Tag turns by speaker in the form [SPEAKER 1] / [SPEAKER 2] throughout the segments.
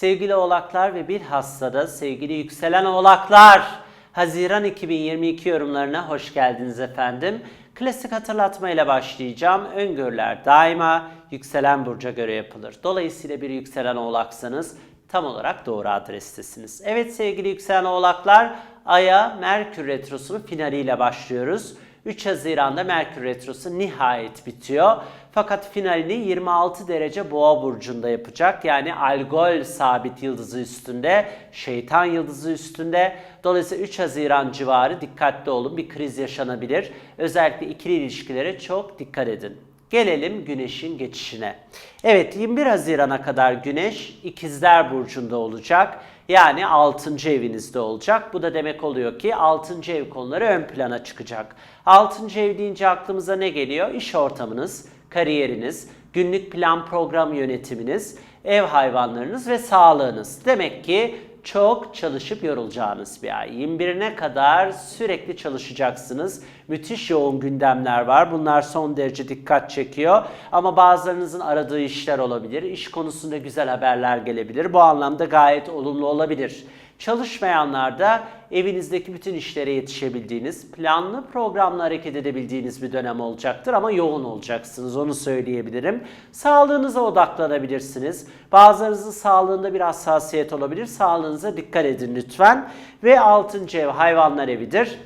[SPEAKER 1] Sevgili oğlaklar ve bilhassa da sevgili yükselen oğlaklar, Haziran 2022 yorumlarına hoş geldiniz efendim. Klasik hatırlatma ile başlayacağım. Öngörüler daima yükselen burca göre yapılır. Dolayısıyla bir yükselen oğlaksanız tam olarak doğru adrestesiniz. Evet sevgili yükselen oğlaklar, Ay'a Merkür Retrosu'nun finaliyle başlıyoruz. 3 Haziran'da Merkür Retrosu nihayet bitiyor. Fakat finalini 26 derece boğa burcunda yapacak. Yani Algol sabit yıldızı üstünde, şeytan yıldızı üstünde. Dolayısıyla 3 Haziran civarı dikkatli olun. Bir kriz yaşanabilir. Özellikle ikili ilişkilere çok dikkat edin. Gelelim Güneş'in geçişine. Evet 21 Haziran'a kadar Güneş İkizler Burcu'nda olacak. Yani 6. evinizde olacak. Bu da demek oluyor ki 6. ev konuları ön plana çıkacak. 6. ev deyince aklımıza ne geliyor? İş ortamınız, kariyeriniz, günlük plan program yönetiminiz, ev hayvanlarınız ve sağlığınız. Demek ki çok çalışıp yorulacağınız bir ay. 21'ine kadar sürekli çalışacaksınız. Müthiş yoğun gündemler var. Bunlar son derece dikkat çekiyor. Ama bazılarınızın aradığı işler olabilir. İş konusunda güzel haberler gelebilir. Bu anlamda gayet olumlu olabilir. Çalışmayanlar da evinizdeki bütün işlere yetişebildiğiniz, planlı programla hareket edebildiğiniz bir dönem olacaktır ama yoğun olacaksınız onu söyleyebilirim. Sağlığınıza odaklanabilirsiniz. Bazılarınızın sağlığında bir hassasiyet olabilir. Sağlığınıza dikkat edin lütfen. Ve 6. ev hayvanlar evidir.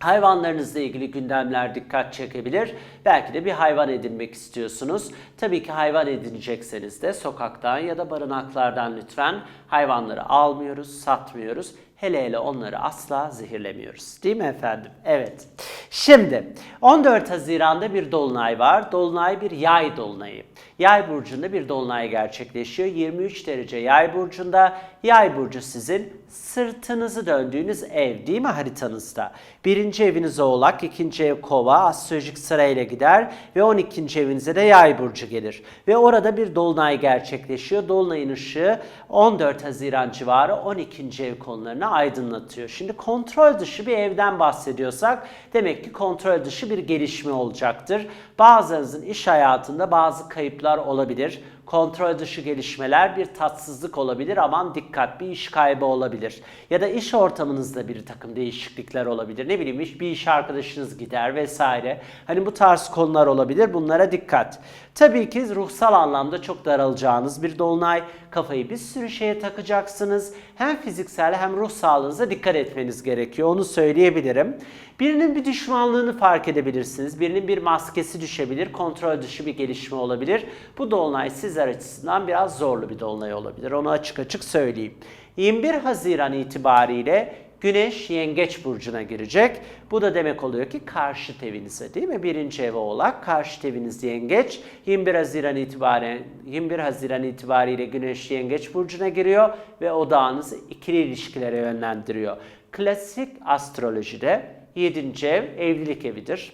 [SPEAKER 1] Hayvanlarınızla ilgili gündemler dikkat çekebilir. Belki de bir hayvan edinmek istiyorsunuz. Tabii ki hayvan edinecekseniz de sokaktan ya da barınaklardan lütfen hayvanları almıyoruz, satmıyoruz. Hele hele onları asla zehirlemiyoruz. Değil mi efendim? Evet. Şimdi 14 Haziran'da bir dolunay var. Dolunay bir yay dolunayı. Yay burcunda bir dolunay gerçekleşiyor. 23 derece yay burcunda. Yay burcu sizin sırtınızı döndüğünüz ev değil mi haritanızda? Birinci eviniz oğlak, ikinci ev kova, astrolojik sırayla gider ve 12. evinize de yay burcu gelir. Ve orada bir dolunay gerçekleşiyor. Dolunayın ışığı 14 Haziran civarı 12. ev konularını aydınlatıyor. Şimdi kontrol dışı bir evden bahsediyorsak demek ki kontrol dışı bir gelişme olacaktır. Bazılarınızın iş hayatında bazı kayıplar olabilir kontrol dışı gelişmeler bir tatsızlık olabilir. Aman dikkat bir iş kaybı olabilir. Ya da iş ortamınızda bir takım değişiklikler olabilir. Ne bileyim bir iş arkadaşınız gider vesaire. Hani bu tarz konular olabilir. Bunlara dikkat. Tabii ki ruhsal anlamda çok daralacağınız bir dolunay. Kafayı bir sürü şeye takacaksınız. Hem fiziksel hem ruh sağlığınıza dikkat etmeniz gerekiyor. Onu söyleyebilirim. Birinin bir düşmanlığını fark edebilirsiniz. Birinin bir maskesi düşebilir. Kontrol dışı bir gelişme olabilir. Bu dolunay sizler açısından biraz zorlu bir dolunay olabilir. Onu açık açık söyleyeyim. 21 Haziran itibariyle Güneş Yengeç Burcu'na girecek. Bu da demek oluyor ki karşıt evinize değil mi? Birinci ev oğlak, karşıt eviniz Yengeç. 21 Haziran itibaren 21 Haziran itibariyle Güneş Yengeç Burcu'na giriyor ve odağınızı ikili ilişkilere yönlendiriyor. Klasik astrolojide 7. ev evlilik evidir.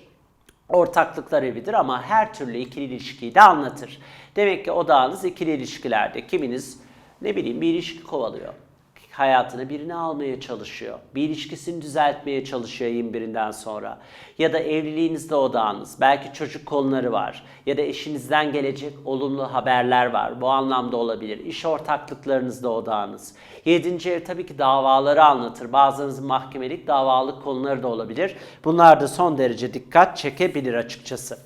[SPEAKER 1] Ortaklıklar evidir ama her türlü ikili ilişkiyi de anlatır. Demek ki odağınız ikili ilişkilerde. Kiminiz ne bileyim bir ilişki kovalıyor hayatına birini almaya çalışıyor. Bir ilişkisini düzeltmeye çalışıyor 21'inden sonra. Ya da evliliğinizde odağınız. Belki çocuk konuları var. Ya da eşinizden gelecek olumlu haberler var. Bu anlamda olabilir. İş ortaklıklarınızda odağınız. 7. ev tabii ki davaları anlatır. Bazılarınızın mahkemelik davalık konuları da olabilir. Bunlar da son derece dikkat çekebilir açıkçası.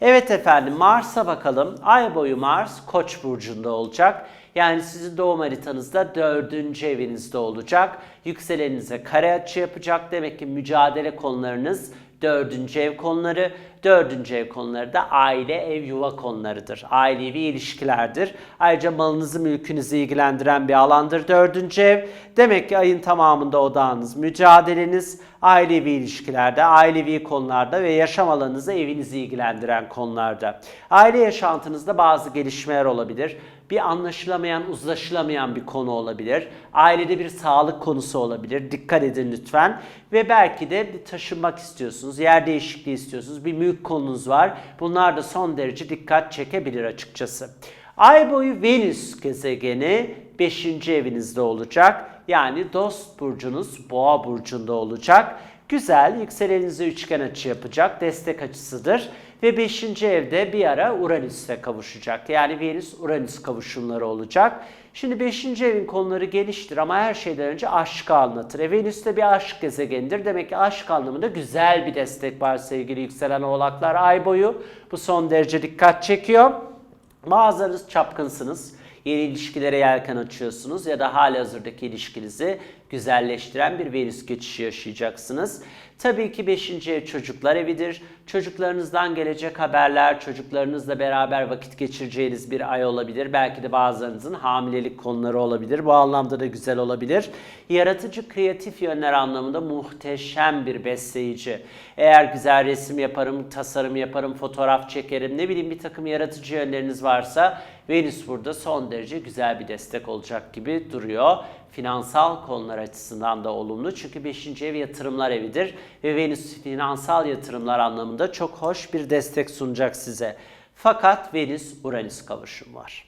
[SPEAKER 1] Evet efendim Mars'a bakalım. Ay boyu Mars Koç burcunda olacak. Yani sizin doğum haritanızda dördüncü evinizde olacak. Yükseleninize kare açı yapacak. Demek ki mücadele konularınız dördüncü ev konuları. Dördüncü ev konuları da aile, ev, yuva konularıdır. Ailevi ilişkilerdir. Ayrıca malınızı, mülkünüzü ilgilendiren bir alandır dördüncü ev. Demek ki ayın tamamında odağınız, mücadeleniz, ailevi ilişkilerde, ailevi konularda ve yaşam alanınızı, evinizi ilgilendiren konularda. Aile yaşantınızda bazı gelişmeler olabilir bir anlaşılamayan, uzlaşılamayan bir konu olabilir. Ailede bir sağlık konusu olabilir. Dikkat edin lütfen. Ve belki de bir taşınmak istiyorsunuz, yer değişikliği istiyorsunuz, bir mülk konunuz var. Bunlar da son derece dikkat çekebilir açıkçası. Ay boyu Venüs gezegeni 5. evinizde olacak. Yani dost burcunuz boğa burcunda olacak. Güzel, yükseleninize üçgen açı yapacak, destek açısıdır. Ve 5. evde bir ara Uranüs'e kavuşacak. Yani Venüs-Uranüs kavuşumları olacak. Şimdi 5. evin konuları geniştir ama her şeyden önce aşkı anlatır. E Venüs de bir aşk gezegenidir. Demek ki aşk anlamında güzel bir destek var sevgili yükselen oğlaklar ay boyu. Bu son derece dikkat çekiyor. Bazılarınız çapkınsınız. Yeni ilişkilere yelken açıyorsunuz ya da hali hazırdaki ilişkinizi güzelleştiren bir Venüs geçişi yaşayacaksınız. Tabii ki 5. ev çocuklar evidir. Çocuklarınızdan gelecek haberler, çocuklarınızla beraber vakit geçireceğiniz bir ay olabilir. Belki de bazılarınızın hamilelik konuları olabilir. Bu anlamda da güzel olabilir. Yaratıcı, kreatif yönler anlamında muhteşem bir besleyici. Eğer güzel resim yaparım, tasarım yaparım, fotoğraf çekerim, ne bileyim bir takım yaratıcı yönleriniz varsa Venüs burada son derece güzel bir destek olacak gibi duruyor. Finansal konular açısından da olumlu çünkü 5. ev yatırımlar evidir ve Venüs finansal yatırımlar anlamında çok hoş bir destek sunacak size. Fakat Venüs-Uranüs kavuşum var.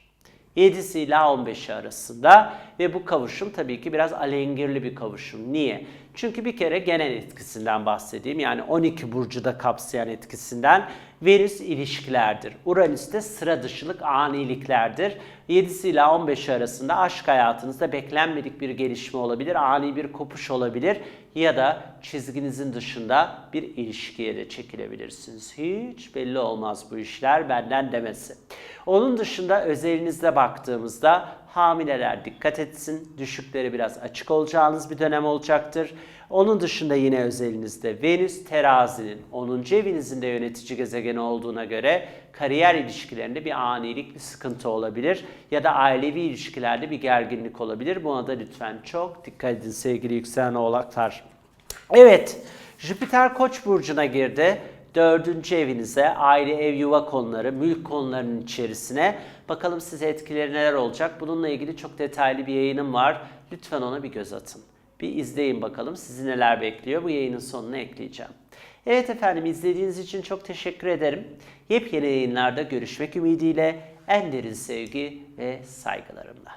[SPEAKER 1] 7'si ile 15'i arasında ve bu kavuşum tabii ki biraz alengirli bir kavuşum. Niye? Çünkü bir kere genel etkisinden bahsedeyim. Yani 12 burcu da kapsayan etkisinden Venüs ilişkilerdir. Uranüs de sıra dışılık aniliklerdir. 7'si ile 15'i arasında aşk hayatınızda beklenmedik bir gelişme olabilir, ani bir kopuş olabilir ya da çizginizin dışında bir ilişkiye de çekilebilirsiniz. Hiç belli olmaz bu işler benden demesi. Onun dışında özelinizde baktığımızda hamileler dikkat etsin. Düşükleri biraz açık olacağınız bir dönem olacaktır. Onun dışında yine özelinizde Venüs terazinin 10. evinizin de yönetici gezegeni olduğuna göre kariyer ilişkilerinde bir anilik, bir sıkıntı olabilir. Ya da ailevi ilişkilerde bir gerginlik olabilir. Buna da lütfen çok dikkat edin sevgili yükselen oğlaklar. Evet, Jüpiter Koç burcuna girdi. Dördüncü evinize, aile, ev, yuva konuları, mülk konularının içerisine. Bakalım size etkileri neler olacak. Bununla ilgili çok detaylı bir yayınım var. Lütfen ona bir göz atın. Bir izleyin bakalım sizi neler bekliyor. Bu yayının sonuna ekleyeceğim. Evet efendim izlediğiniz için çok teşekkür ederim. Yepyeni yayınlarda görüşmek ümidiyle en derin sevgi ve saygılarımla.